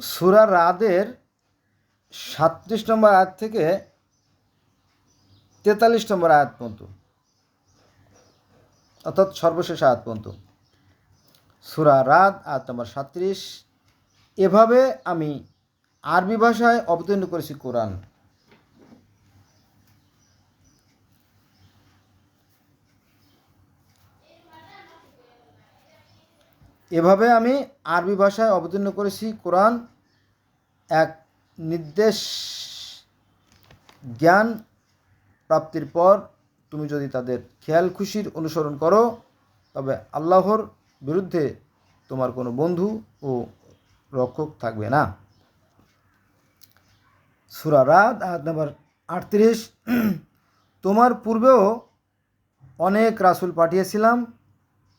সুরা রাদের সাতত্রিশ নম্বর আয়াত থেকে তেতাল্লিশ নম্বর আয়াত পর্যন্ত। অর্থাৎ সর্বশেষ আয়াত পর্যন্ত। সুরা রাত আয়াত নম্বর সাতত্রিশ। এভাবে আমি আরবি ভাষায় অবতীর্ণ করেছি কোরআন। এভাবে আমি আরবি ভাষায় অবতীর্ণ করেছি। কোরআন এক নির্দেশ জ্ঞান প্রাপ্তির পর তুমি যদি তাদের খেয়াল খুশির অনুসরণ করো, তবে আল্লাহর বিরুদ্ধে তোমার কোনো বন্ধু ও রক্ষক থাকবে না। সুরা রাত আয়াত নম্বর আটত্রিশ। তোমার পূর্বেও অনেক রাসূল পাঠিয়েছিলাম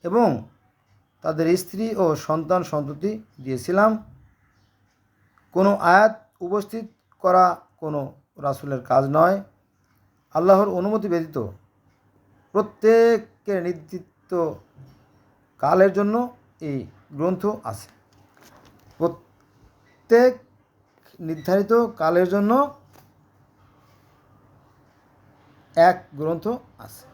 এবং তাদের স্ত্রী ও সন্তান সন্ততি দিয়েছিলাম। কোনো আয়াত উপস্থিত করা কোনো রাসূলের কাজ নয়। আল্লাহর অনুমতি ব্যতীত প্রত্যেকের নির্দিষ্ট কালের জন্য এই গ্রন্থ আছে। প্রত্যেক নির্ধারিত কালের জন্য এক গ্রন্থ আছে।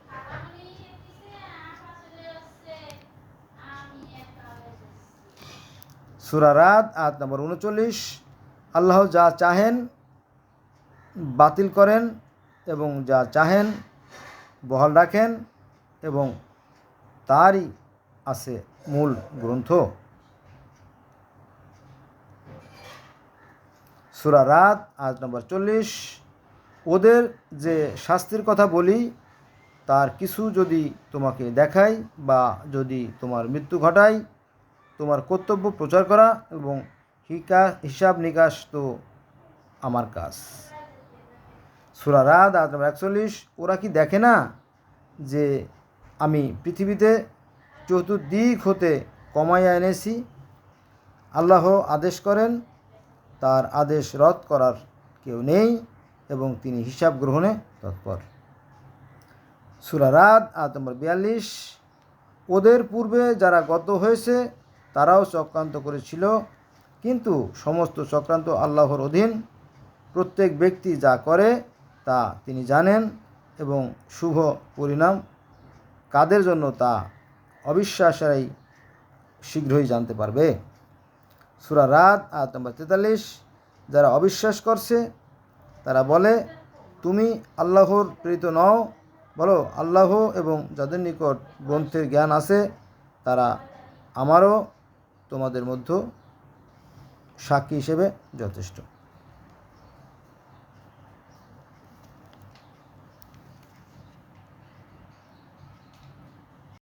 সুরা রাত, আয়াত নম্বর উনচল্লিশ। আল্লাহ যা চাহেন বাতিল করেন এবং যা চাহেন বহাল রাখেন এবং তারই আছে মূল গ্রন্থ। সুরা রাত আজ নম্বর চল্লিশ। ওদের যে শাস্তির কথা বলি, তার কিছু যদি তোমাকে দেখাই বা যদি তোমার মৃত্যু ঘটায় তোমার কর্তব্য প্রচার করা এবং হিকা, হিসাব নিকাশ তো আমার কাজ। সুরা রাত আয়াত নম্বর একচল্লিশ, ওরা কি দেখে না যে আমি পৃথিবীতে চতুর্দিক হতে কমাইয়া এনেছি? আল্লাহ আদেশ করেন, তার আদেশ রদ করার কেউ নেই এবং তিনি হিসাব গ্রহণে তৎপর। সুরা রাত আয়াত নম্বর বিয়াল্লিশ, ওদের পূর্বে যারা গত হয়েছে তারাও চক্রান্ত করেছিল। কিন্তু সমস্ত চক্রান্ত আল্লাহর অধীন। প্রত্যেক ব্যক্তি যা করে, তা তিনি জানেন এবং শুভ পরিণাম কাদের জন্য তা অবিশ্বাসেরাই শীঘ্রই জানতে পারবে। সুরা রাত, আয়াত নম্বর তেতাল্লিশ, যারা অবিশ্বাস করছে, তারা বলে, তুমি আল্লাহর প্রেরিত নও। বলো, আল্লাহ এবং যাদের নিকট গ্রন্থের জ্ঞান আছে, তারা আমারও তোমাদের মধ্যে সাক্ষী হিসেবে যথেষ্ট।